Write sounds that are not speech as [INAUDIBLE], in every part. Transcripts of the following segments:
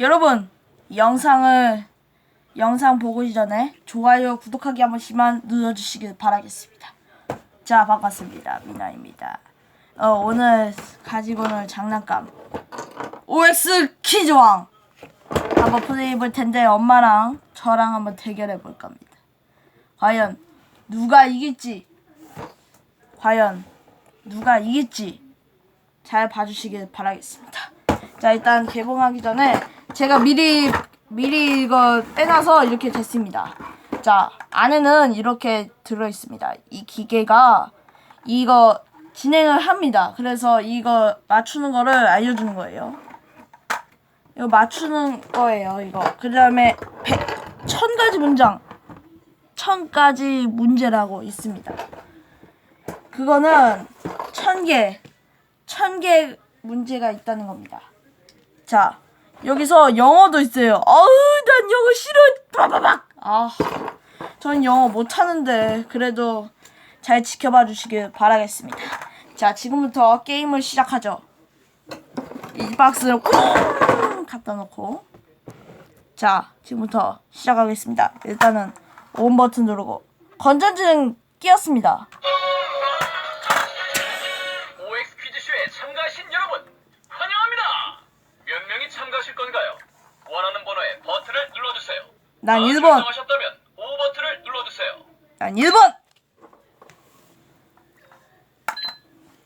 여러분 영상을 영상 보기 전에 좋아요 구독하기 한 번씩만 눌러주시길 바라겠습니다. 자 반갑습니다 미나입니다. 어, 오늘 가지고 올 장난감 OX 퀴즈왕 한번 플레이해 볼 텐데 엄마랑 저랑 한번 대결해 볼 겁니다. 과연 누가 이길지 과연 누가 이길지 잘 봐주시길 바라겠습니다. 자 일단 개봉하기 전에 제가 미리 미리 이거 빼놔서 이렇게 됐습니다. 자 안에는 이렇게 들어 있습니다. 이 기계가 이거 진행을 합니다. 그래서 이거 맞추는 거를 알려주는 거예요. 이거 맞추는 거예요. 이거 그 다음에 천 가지 문장 천 가지 문제라고 있습니다. 그거는 천 개, 천개 문제가 있다는 겁니다. 자, 여기서 영어도 있어요. 어우, 난 영어 싫어. 빠바박. 아, 전 영어 못하는데 그래도 잘 지켜봐 주시길 바라겠습니다. 자, 지금부터 게임을 시작하죠. 이 박스를 쿵 갖다 놓고 자, 지금부터 시작하겠습니다. 일단은 온 버튼 누르고 건전지는 끼었습니다. OX 퀴즈쇼에 참가하신 여러분 환영합니다. 몇 명이 참가하실 건가요? 원하는 번호에 버튼을 눌러주세요. 난다 1번. 결정하셨다면 O 버튼을 눌러주세요. 난 1번.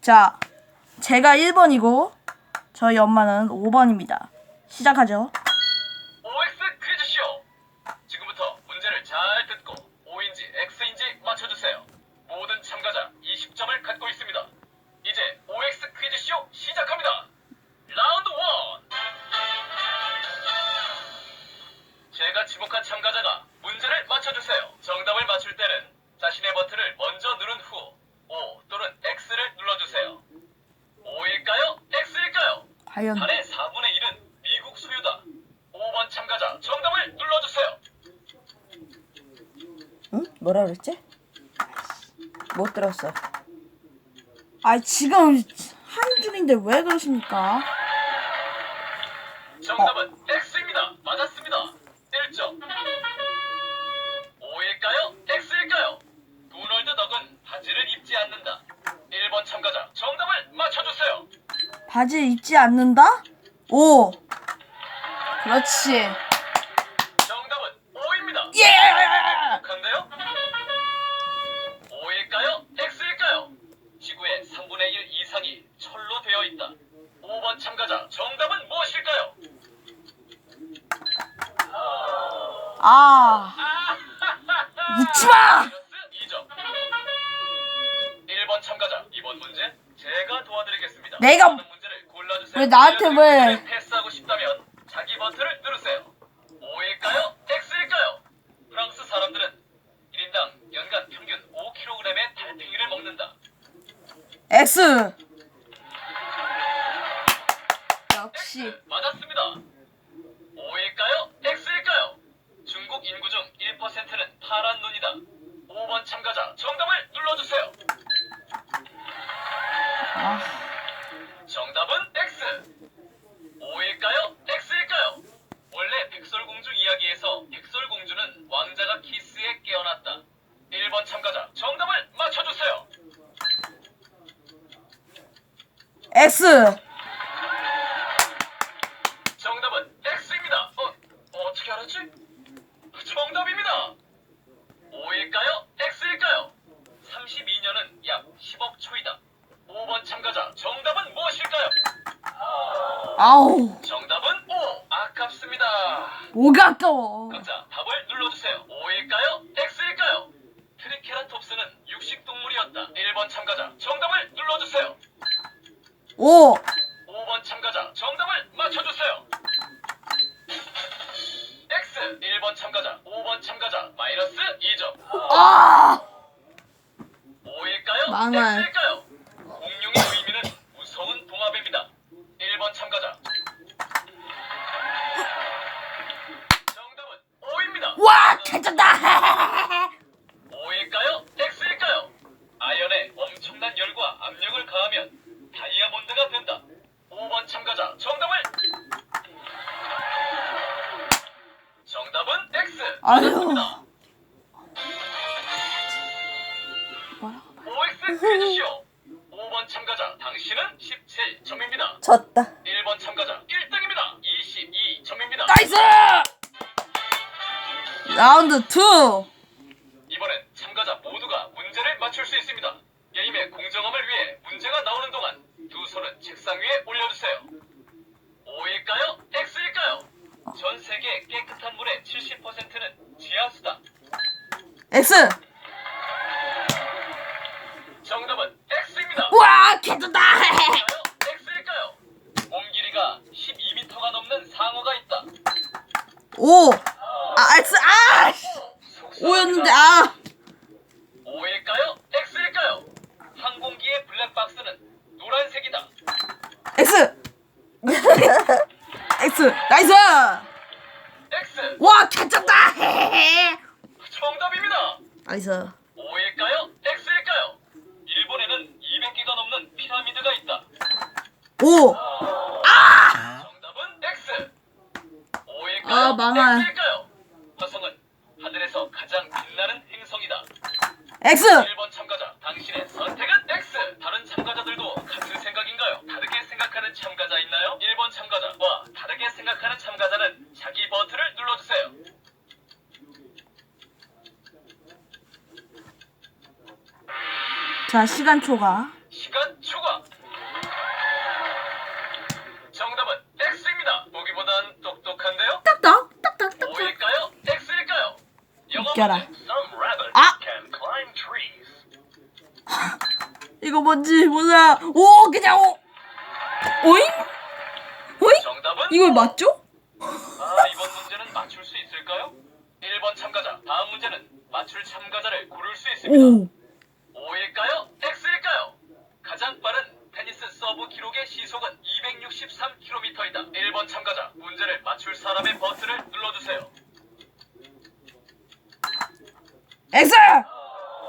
자, 제가 1번이고 저희 엄마는 5번입니다. 시작하죠. 문제를 맞춰주세요. 정답을 맞출 때는 자신의 버튼을 먼저 누른 후 O 또는 X를 눌러주세요. O일까요? X일까요? 과연 달의 4분의 1은 미국 소유다. 5번 참가자 정답을 눌러주세요. 응? 뭐라 그랬지? 못 들었어. 아 지금 한 줄인데 왜 그러십니까? 정답은 바지 입지 않는다? 오. 그렇지. 정답은 O입니다. 예! 간데요? O일까요? X일까요? 지구의 3분의 1 이상이 철로 되어 있다. 5번 참가자 정답은 무엇일까요? 아. [LAUGHS] 묻지 마. 2점. 1번 참가자 이번 문제 제가 도와드리겠습니다. 내가- 왜 나한테 왜- 패스하고 싶다면 자기 버튼을 누르세요. O일까요? X일까요? 프랑스 사람들은 1인당 연간 평균 5kg의 달팽이를 먹는다. X. 역시 X 맞았습니다. O일까요? X일까요? 중국 인구 중 1%는 파란 눈이다. 5번 참가자 정답을 눌러주세요. 아, 정답은 X. O일까요? X일까요? 원래 백설공주 이야기에서 백설공주는 왕자가 키스에 깨어났다. 1번 참가자 정답을 맞춰주세요. X. 정답은 X입니다. 어, 어떻게 알았지? 정답입니다. O일까요? X일까요? 32년은 약 10억 초이다. 5번 참가자 정답은 무엇일까요? 아우. 정답은 O. 아깝습니다. 뭐가 아까워. 각자 답을 눌러주세요. O일까요? X일까요? 트리케라톱스는 육식동물이었다. 1번 참가자 정답을 눌러주세요. 오. 5번 참가자 정답을 맞춰주세요. X 1번 참가자 5번 참가자 마이너스 2점. 아. 5일까요? 망할. X일까요? 5번 참가자 당신은 17점입니다. 졌다. 1번 참가자 1등입니다. 22점입니다. 나이스! 라운드 2. 이번엔 참가자 모두가 문제를 맞출 수 있습니다. 게임의 공정함을 위해 문제가 나오는 동안 두 손은 책상 위에 올려주세요. O일까요? X일까요? 전 세계 깨끗한 물의 70%는 지하수다. X. 정답은. 우와, 개쩐다. X일까요? 몸 길이가 12m가 넘는 상어가 있다. 오. 아, X. 아! 씨. 오였는데 아. O일까요? X일까요? 항공기의 블랙박스는 노란색이다. X. [LAUGHS] X. 나이스. X 와, 개쩐다. [LAUGHS] 정답입니다. 나이스. O일까요? 일본에는 200개가 넘는 피라미드가 있다. 오. 정답은 X. O일까요? 아, 망할. X일까요? 화성은 하늘에서 가장 빛나는 행성이다. X. 1번 참가자, 당신의 선택은 X. 다른 참가자들도 같은 생각인가요? 다르게 생각하는 참가자 있나요? 1번 참가자와 다르게 생각하는 참가자는 자기 버튼을 눌러주세요. 자, 시간 초과. 웃겨라. 아! [LAUGHS] 이거 뭔지 몰라. 오, 그냥 오. 오잉? 오잉? 정답은 이걸 맞죠? 아, 이번 문제는 맞출 수 있을까요? 1번 참가자. 다음 문제는 맞출 참가자를 고를 수 있습니다. 오. O일까요? X일까요? 가장 빠른 테니스 서브 기록의 시속은 263km이다. 1번 참가자. 문제를 맞출 사람의 버튼을 눌러주세요. X.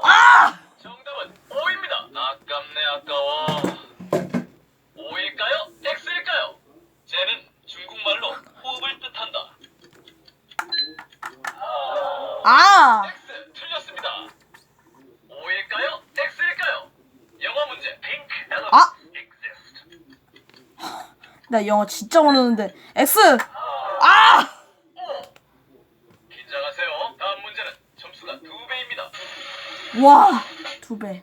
아! 정답은 O입니다. 아깝네 아까워. O일까요? X일까요? 쟤는 중국말로 호흡을 뜻한다. 아! X 틀렸습니다. O일까요? X일까요? 영어 문제. Pink elephants 아! exist. 나 영어 진짜 모르는데. X. 아! 와, 두 배.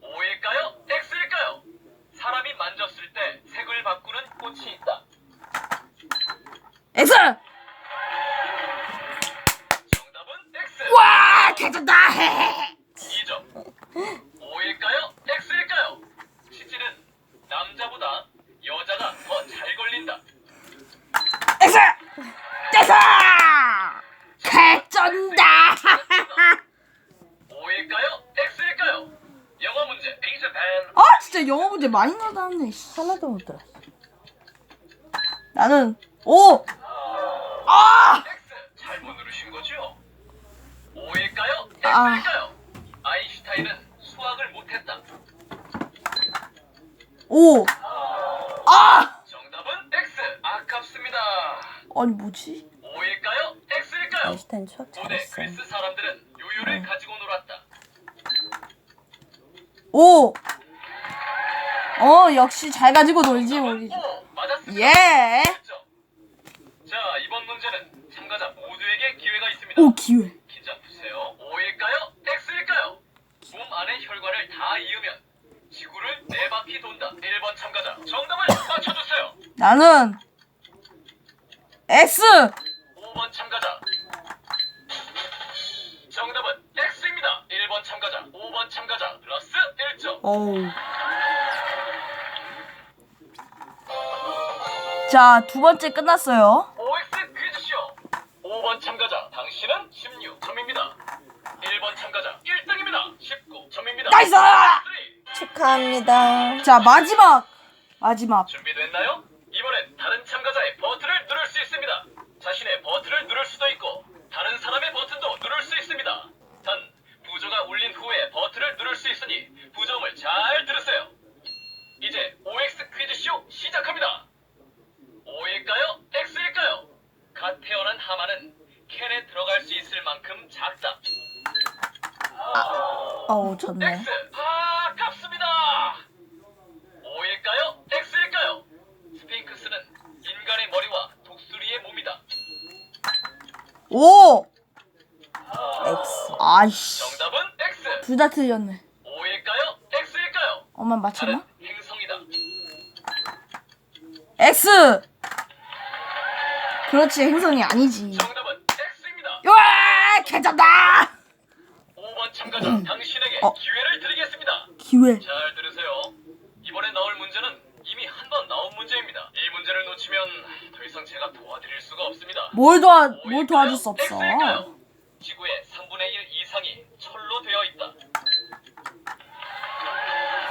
O일까요? X일까요? 사람이 만졌을 때 색을 바꾸는 꽃이 있다. X. 정답은 X. 와, 개쩐다. 2점. O일까요? X일까요? 치질은 남자보다 여자가 더 잘 걸린다. X. X. 개쩐다. O일까요? X일까요? 영어 문제. 빙수팬. 아, 진짜 영어 문제 많이 나왔네. 씨. 하나도 못 들었어. 나는 오. 아! 잘못 누르신 거죠? O일까요? 아. X일까요? 아인슈타인은 수학을 못했다. 오. 아! 정답은 X. 아깝습니다. 아니 뭐지? O일까요? X일까요? 아인슈타인 수학 고대 잘했어. 그리스 사람들은 요요를 가지고 놀았다. 오. 어, 역시 잘 가지고 놀지 우리. 맞았습니다. 예. 자, 이번 문제는 참가자 모두에게 기회가 있습니다. 오, 기회. 긴장 푸세요. O일까요? X일까요? 몸 안의 혈관을 다 이으면 지구를 네 바퀴 돈다. 1번 참가자 정답을 맞춰주세요. 나는 X. 5번 참가자 정답은 X입니다. 1번 참가자, 5번 참가자 플러스 1점. 어우. 자, 두 번째 끝났어요. OX 퀴즈쇼 5번 참가자 당신은 16점입니다 1번 참가자 1등입니다 19점입니다 나이스! 축하합니다. 자, 마지막. 마지막. 준비됐나요? 이번엔 다른 참가자의 버튼을 누를 수 있습니다 자신의 버튼을 누를 수도 있고 다른 사람의 버튼도 누를 수 있습니다 단 부저가 울린 후에 버튼을 누를 수 있으니 부저음을 잘 들으세요 이제 OX 퀴즈쇼 시작합니다 O일까요? X일까요? 갓 태어난 하마는 캔에 들어갈 수 있습니다 졌네. X. 아, 깝습니다. O일까요? X일까요? 스핑크스는 인간의 머리와 독수리의 몸이다. 오! X. 아이씨. 정답은 X. 둘 다 틀렸네. O일까요? X일까요? 엄마 맞췄나? 행성이다. X! 그렇지 행성이 아니지. 정답은 X입니다. 으아! 개졌다! 5번 참가자 당신에게 어. 기회를 드리겠습니다. 기회. 잘 들으세요. 이번에 나올 문제는 이미 한 번 나온 문제입니다. 이 문제를 놓치면 더 이상 제가 도와드릴 수가 없습니다. 뭘 도와 뭘? 도와줄 수 없어. X일까요? 지구의 3분의 1 이상이 철로 되어 있다.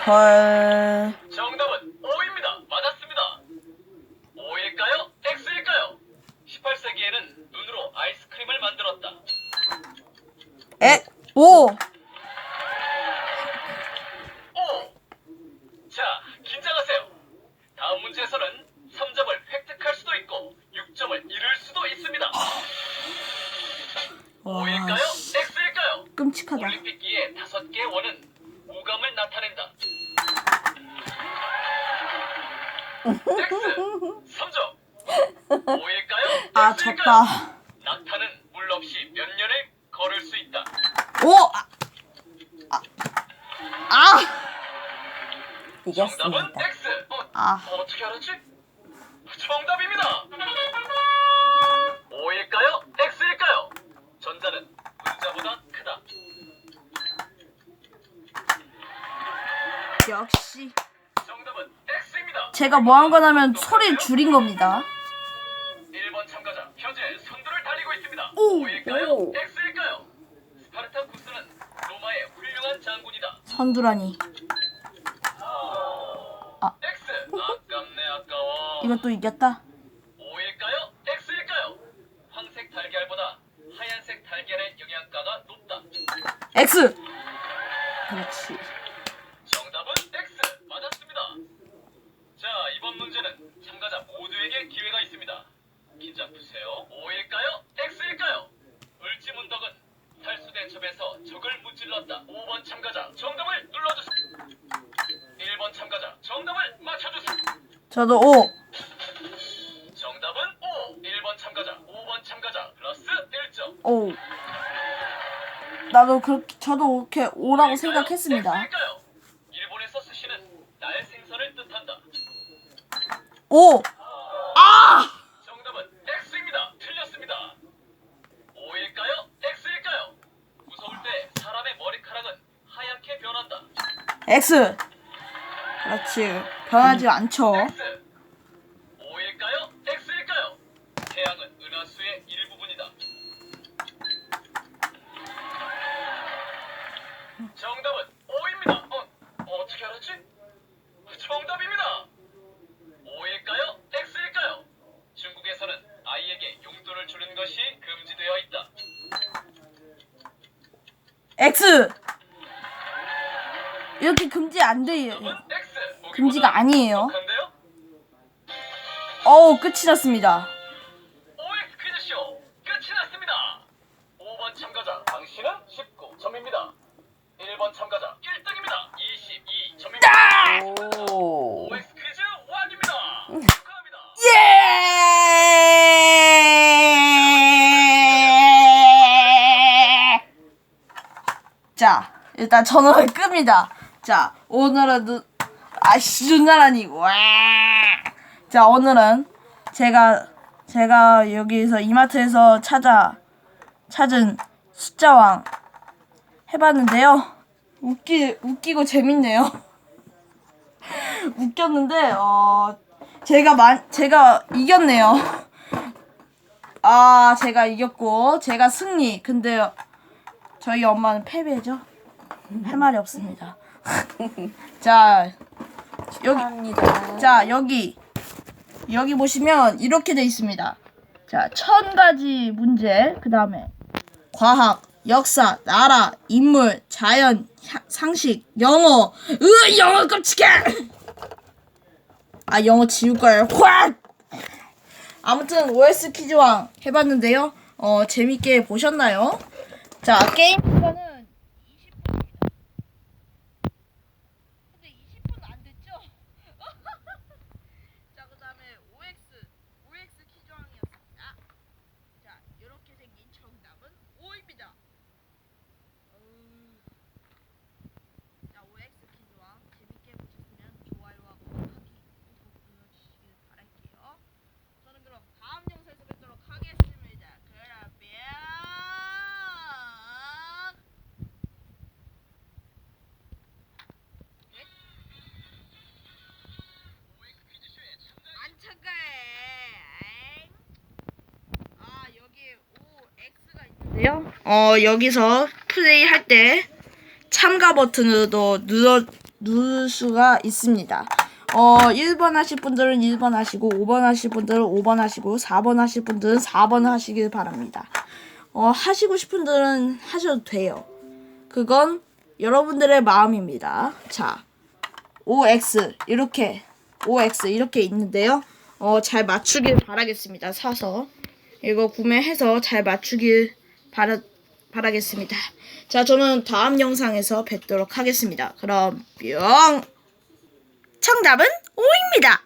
헐. 정답은 O입니다. 맞았습니다. O일까요? X일까요? 18세기에는 눈으로 아이스크림을 만들었다. 에? 오! O. 자, 긴장하세요. 다음 문제에서는 3점을 획득할 수도 있고 6점을 잃을 수도 있습니다. 와, O일까요? X일까요? 끔찍하다. 올림픽기의 다섯 개의 원은 오감을 나타낸다. X 3점. O일까요? 아 X일까요? 졌다. 낙타는 물 없이 몇 년을 걸을 수 있다. 오! 아! 아! 아! 정답은 이겼습니다. X. 어, 아. 어떻게 알았지? 역시. 제가 뭐 한 거냐면 소리를 줄인 겁니다. 1번 참가자 현재 선두를 달리고 있습니다. 오, O일까요? 오. X일까요? 스파르타쿠스는 로마의 훌륭한 장군이다. 선두라니. X 아깝네 아까워. 이것도 이겼다. O일까요? X일까요? 황색 달걀보다 하얀색 달걀의 영양가가 높다. X! 그렇지. 정답은 X 맞았습니다. 자 이번 문제는 참가자 모두에게 기회가 있습니다. 긴장 푸세요. O일까요? X일까요? 을지문덕은 탈수 대첩에서 적을 무찔렀다. 5번 참가자 정답을 눌러주세요. 1번 참가자 정답을 맞춰주세요. 저도 O. 정답은 O. 1번 참가자 5번 참가자 플러스 1점. O. 나도 그렇게 저도 그렇게 O라고 생각했습니다. X일까요? 일본에서 쓰시는 날 생선을 뜻한다. O. 아! 정답은 X입니다. 틀렸습니다. O일까요? X일까요? 무서울 때 사람의 머리카락은 하얗게 변한다. X. 그렇지. 변하지 않죠. X. O일까요? X일까요? 태양은 은하수의 일부분이다. 정답은 O입니다. 어, 어떻게 알았지? 정답입니다. O일까요? X일까요? 중국에서는 아이에게 용돈을 주는 것이 금지되어 있다. X. 이렇게 금지 안 돼요. X. 금지가 아니에요. 한데요? 어우, 끝이 났습니다. OX 퀴즈쇼 끝이 났습니다. 5번 참가자 당신은 19점입니다. 1번 참가자 1등입니다. 22점입니다. 오. 일단 전원을 끕니다. 자, 오늘은 누, 아씨, 눈나라니, 와! 자, 오늘은 제가, 제가 여기서 이마트에서 찾아, 찾은 숫자왕 해봤는데요. 웃기, 웃기고 재밌네요. [LAUGHS] 웃겼는데, 어, 제가 만, 제가 이겼네요. 아, 제가 이겼고, 제가 승리. 근데 저희 엄마는 패배죠. 할 말이 없습니다. [LAUGHS] 자, 여기, 합니다. 자, 여기, 여기 보시면 이렇게 돼 있습니다. 자, 천 가지 문제, 그 다음에 과학, 역사, 나라, 인물, 자연, 사- 상식, 영어. 으, 영어 끔찍해! 아, 영어 지울 거예요. 확! 아무튼 OS 퀴즈왕 해봤는데요. 어, 재밌게 보셨나요? 자, 게임 시간은 20분입니다. 있는데요. 어, 여기서 플레이 할 때 참가 버튼으로도 눌러, 누를 수가 있습니다. 어, 1번 하실 분들은 1번 하시고, 5번 하실 분들은 5번 하시고, 4번 하실 분들은 4번 하시길 바랍니다. 어, 하시고 싶은 분들은 하셔도 돼요. 그건 여러분들의 마음입니다. 자, OX, 이렇게, OX, 이렇게 있는데요. 어, 잘 맞추길 바라겠습니다. 사서. 이거 구매해서 잘 맞추길 바라, 바라겠습니다. 자, 저는 다음 영상에서 뵙도록 하겠습니다. 그럼 뿅! 정답은 5입니다.